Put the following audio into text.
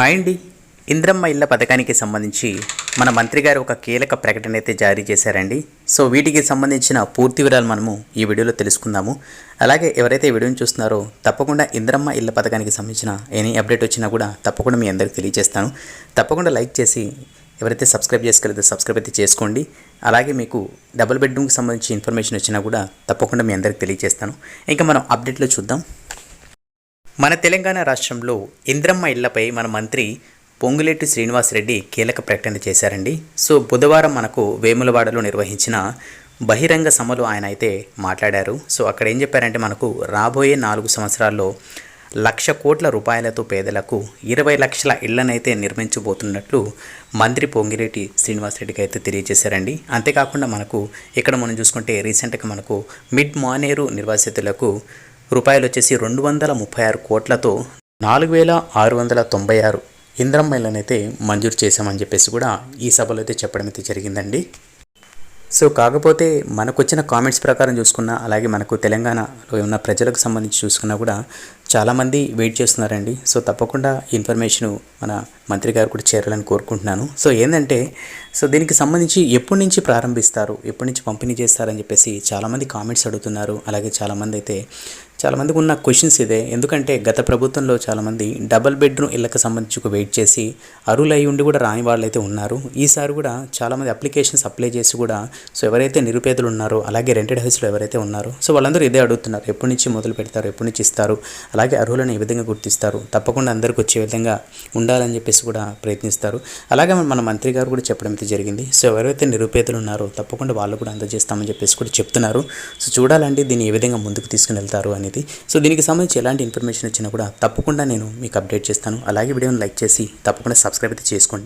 Hi అండి ఇంద్రమ్మ ఇళ్ళ పథకానికి సంబంధించి మన మంత్రి గారు ఒక కీలక ప్రకటన అయితే జారీ చేశారండి. సో వీటికి సంబంధించిన పూర్తి వివరాలు మనము ఈ వీడియోలో తెలుసుకుందాము. అలాగే ఎవరైతే ఈ వీడియోని చూస్తున్నారో తప్పకుండా ఇంద్రమ్మ ఇళ్ళ పథకానికి సంబంధించిన ఎనీ అప్డేట్ వచ్చినా కూడా తప్పకుండా మీ అందరికి తెలియజేస్తాను. తప్పకుండా లైక్ చేసి ఎవరైతే సబ్స్క్రైబ్ చేసుకోలేదో సబ్స్క్రైబ్ అయితే చేసుకోండి. అలాగే మీకు డబుల్ బెడ్రూమ్కి సంబంధించి ఇన్ఫర్మేషన్ వచ్చినా కూడా తప్పకుండా మీ అందరికి తెలియజేస్తాను. ఇంకా మనం అప్డేట్లో చూద్దాం. మన తెలంగాణ రాష్ట్రంలో ఇంద్రమ్మ ఇళ్ళపై మన మంత్రి పొంగులేటి శ్రీనివాసరెడ్డి కీలక ప్రకటన చేశారండి. సో బుధవారం మనకు వేములవాడలో నిర్వహించిన బహిరంగ సభలో ఆయన అయితే మాట్లాడారు. సో అక్కడ ఏం చెప్పారంటే మనకు రాబోయే నాలుగు సంవత్సరాల్లో లక్ష కోట్ల రూపాయలతో పేదలకు ఇరవై లక్షల ఇళ్ళనైతే నిర్మించబోతున్నట్లు మంత్రి పొంగిరెడ్డి శ్రీనివాసరెడ్డికి అయితే తెలియజేశారండి. అంతేకాకుండా మనకు ఇక్కడ మనం చూసుకుంటే రీసెంట్గా మనకు మిడ్ మానేరు నిర్వాసితులకు రూపాయలు వచ్చేసి రెండు వందల ముప్పై ఆరు కోట్లతో నాలుగు వేల ఆరు వందల తొంభై ఆరు ఇంద్రమ్మైలనైతే మంజూరు చేశామని చెప్పేసి కూడా ఈ సభలో అయితే చెప్పడం అయితే జరిగిందండి. సో కాకపోతే మనకు వచ్చిన కామెంట్స్ ప్రకారం చూసుకున్నా అలాగే మనకు తెలంగాణలో ఉన్న ప్రజలకు సంబంధించి చూసుకున్నా కూడా చాలామంది వెయిట్ చేస్తున్నారండి. సో తప్పకుండా ఇన్ఫర్మేషన్ మన మంత్రి గారు కూడా చేరాలని కోరుకుంటున్నాను. సో ఏంటంటే సో దీనికి సంబంధించి ఎప్పటి నుంచి ప్రారంభిస్తారు ఎప్పటి నుంచి పంపిణీ చేస్తారని చెప్పేసి చాలామంది కామెంట్స్ అడుగుతున్నారు. అలాగే చాలామంది అయితే చాలామందికి ఉన్న క్వశ్చన్స్ ఇదే. ఎందుకంటే గత ప్రభుత్వంలో చాలామంది డబల్ బెడ్రూమ్ ఇళ్ళకి సంబంధించి ఒక వెయిట్ చేసి అరువులు అయి ఉండి కూడా రాని వాళ్ళు అయితే ఉన్నారు. ఈసారి కూడా చాలామంది అప్లికేషన్స్ అప్లై చేసి కూడా సో ఎవరైతే నిరుపేదలు ఉన్నారో అలాగే రెంటెడ్ హౌస్లో ఎవరైతే ఉన్నారో సో వాళ్ళందరూ ఇదే అడుగుతున్నారు. ఎప్పటి నుంచి మొదలు పెడతారు ఎప్పటి నుంచి ఇస్తారు అలాగే అర్హులను ఏ విధంగా గుర్తిస్తారు? తప్పకుండా అందరికి వచ్చే విధంగా ఉండాలని చెప్పేసి కూడా ప్రయత్నిస్తారు. అలాగే మన మంత్రి గారు కూడా చెప్పడం అయితే జరిగింది. సో ఎవరైతే నిరుపేదలు ఉన్నారో తప్పకుండా వాళ్ళు కూడా అందజేస్తామని చెప్పేసి కూడా చెప్తున్నారు. సో చూడాలంటే దీన్ని ఏ విధంగా ముందుకు తీసుకుని వెళ్తారు అనేది. సో దీనికి సంబంధించి ఎలాంటి ఇన్ఫర్మేషన్ వచ్చినా కూడా తప్పకుండా నేను మీకు అప్డేట్ చేస్తాను. అలాగే వీడియోని లైక్ చేసి తప్పకుండా సబ్స్క్రైబ్ అయితే చేసుకోండి.